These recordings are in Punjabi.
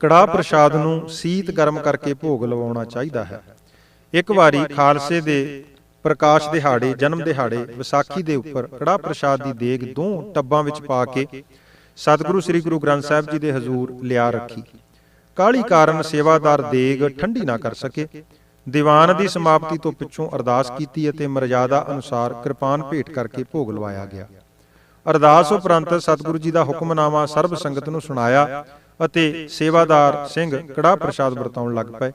ਕੜਾਹ ਪ੍ਰਸ਼ਾਦ ਨੂੰ ਸੀਤ ਗਰਮ ਕਰਕੇ ਭੋਗ ਲਵਾਉਣਾ ਚਾਹੀਦਾ ਹੈ। ਇੱਕ ਵਾਰੀ ਖਾਲਸੇ ਦੇ ਪ੍ਰਕਾਸ਼ ਦਿਹਾੜੇ, ਜਨਮ ਦਿਹਾੜੇ, ਵਿਸਾਖੀ ਦੇ ਉੱਪਰ ਕੜਾਹ ਪ੍ਰਸ਼ਾਦ ਦੀ ਦੇਗ ਦੋ ਟੱਬਾਂ ਵਿੱਚ ਪਾ ਕੇ ਸਤਿਗੁਰੂ ਸ੍ਰੀ ਗੁਰੂ ਗ੍ਰੰਥ ਸਾਹਿਬ ਜੀ ਦੇ ਹਜ਼ੂਰ ਲਿਆ ਰੱਖੀ। ਕਾਲੀ ਕਾਰਨ ਸੇਵਾਦਾਰ ਦੇਗ ਠੰਡੀ ਨਾ ਕਰ ਸਕੇ। ਦੀਵਾਨ ਦੀ ਸਮਾਪਤੀ ਤੋਂ ਪਿੱਛੋਂ ਅਰਦਾਸ ਕੀਤੀ ਅਤੇ ਮਰਜ਼ਾਦਾ ਅਨੁਸਾਰ ਕਿਰਪਾਨ ਭੇਟ ਕਰਕੇ ਭੋਗ ਲਵਾਇਆ ਗਿਆ। ਅਰਦਾਸ ਉਪਰੰਤ ਸਤਿਗੁਰੂ ਜੀ ਦਾ ਹੁਕਮਨਾਮਾ ਸਰਬ ਸੰਗਤ ਨੂੰ ਸੁਣਾਇਆ ਅਤੇ ਸੇਵਾਦਾਰ ਸਿੰਘ ਕੜਾ ਪ੍ਰਸ਼ਾਦ ਵਰਤਾਉਣ ਲੱਗ ਪਏ।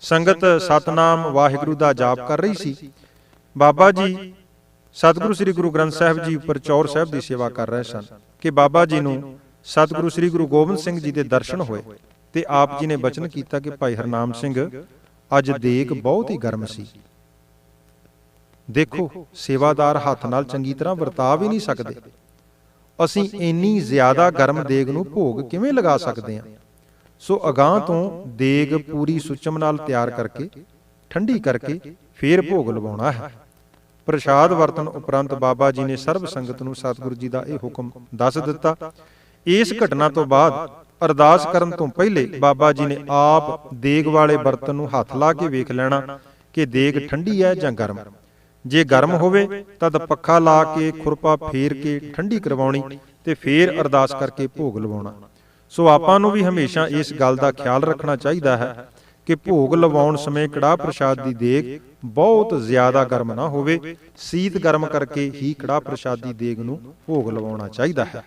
ਸੰਗਤ ਸਤਨਾਮ ਵਾਹਿਗੁਰੂ ਦਾ ਜਾਪ ਕਰ ਰਹੀ ਸੀ। ਬਾਬਾ ਜੀ ਸਤਿਗੁਰੂ ਸ੍ਰੀ ਗੁਰੂ ਗ੍ਰੰਥ ਸਾਹਿਬ ਜੀ ਉੱਪਰ ਚੌਰ ਸਾਹਿਬ ਦੀ ਸੇਵਾ ਕਰ ਰਹੇ ਸਨ ਕਿ ਬਾਬਾ ਜੀ ਨੂੰ ਸਤਿਗੁਰੂ ਸ੍ਰੀ ਗੁਰੂ ਗੋਬਿੰਦ ਸਿੰਘ ਜੀ ਦੇ ਦਰਸ਼ਨ ਹੋਏ ਤੇ ਆਪ ਜੀ ਨੇ ਬਚਨ ਕੀਤਾ ਕਿ ਭਾਈ ਹਰਨਾਮ ਸਿੰਘ, ਅੱਜ ਦੇਗ ਬਹੁਤ ਹੀ ਗਰਮ ਸੀ। ਦੇਖੋ, ਸੇਵਾਦਾਰ ਹੱਥ ਨਾਲ ਚੰਗੀ ਤਰ੍ਹਾਂ ਵਰਤਾ ਵੀ ਨਹੀਂ ਸਕਦੇ। ਅਸੀਂ ਇੰਨੀ ਜ਼ਿਆਦਾ ਗਰਮ ਦੇਗ ਨੂੰ ਭੋਗ ਕਿਵੇਂ ਲਗਾ ਸਕਦੇ ਹਾਂ? ਸੋ ਅਗਾਹ ਤੋਂ ਦੇਗ ਪੂਰੀ ਸੁਚਮ ਨਾਲ ਤਿਆਰ ਕਰਕੇ ਠੰਡੀ ਕਰਕੇ ਫੇਰ ਭੋਗ ਲਵਾਉਣਾ ਹੈ। ਪ੍ਰਸ਼ਾਦ ਵਰਤਨ ਉਪਰੰਤ ਬਾਬਾ ਜੀ ਨੇ ਸਰਬ ਸੰਗਤ ਨੂੰ ਸਤਿਗੁਰੂ ਜੀ ਦਾ ਇਹ ਹੁਕਮ ਦੱਸ ਦਿੱਤਾ। ਇਸ ਘਟਨਾ ਤੋਂ ਬਾਅਦ ਅਰਦਾਸ ਕਰਨ ਤੋਂ ਪਹਿਲੇ ਬਾਬਾ ਜੀ ਨੇ ਆਪ ਦੇਗ ਵਾਲੇ ਬਰਤਨ ਨੂੰ ਹੱਥ ਲਾ ਕੇ ਵੇਖ ਲੈਣਾ ਕਿ ਦੇਗ ਠੰਡੀ ਹੈ ਜਾਂ ਗਰਮ। ਜੇ ਗਰਮ ਹੋਵੇ ਤਦ ਪੱਖਾ ਲਾ ਕੇ ਖੁਰਪਾ ਫੇਰ ਕੇ ਠੰਡੀ ਕਰਵਾਉਣੀ ਤੇ ਫੇਰ ਅਰਦਾਸ ਕਰਕੇ ਭੋਗ ਲਵਾਉਣਾ। ਸੋ ਆਪਾਂ ਨੂੰ ਵੀ ਹਮੇਸ਼ਾ ਇਸ ਗੱਲ ਦਾ ਖਿਆਲ ਰੱਖਣਾ ਚਾਹੀਦਾ ਹੈ ਕਿ ਭੋਗ ਲਵਾਉਣ ਸਮੇਂ ਕੜਾਹ ਪ੍ਰਸ਼ਾਦ ਦੀ ਦੇਗ ਬਹੁਤ ਜ਼ਿਆਦਾ ਗਰਮ ਨਾ ਹੋਵੇ, ਸੀਤ ਗਰਮ ਕਰਕੇ ਹੀ ਕੜਾਹ ਪ੍ਰਸ਼ਾਦ ਦੀ ਦੇਗ ਨੂੰ ਭੋਗ ਲਵਾਉਣਾ ਚਾਹੀਦਾ ਹੈ।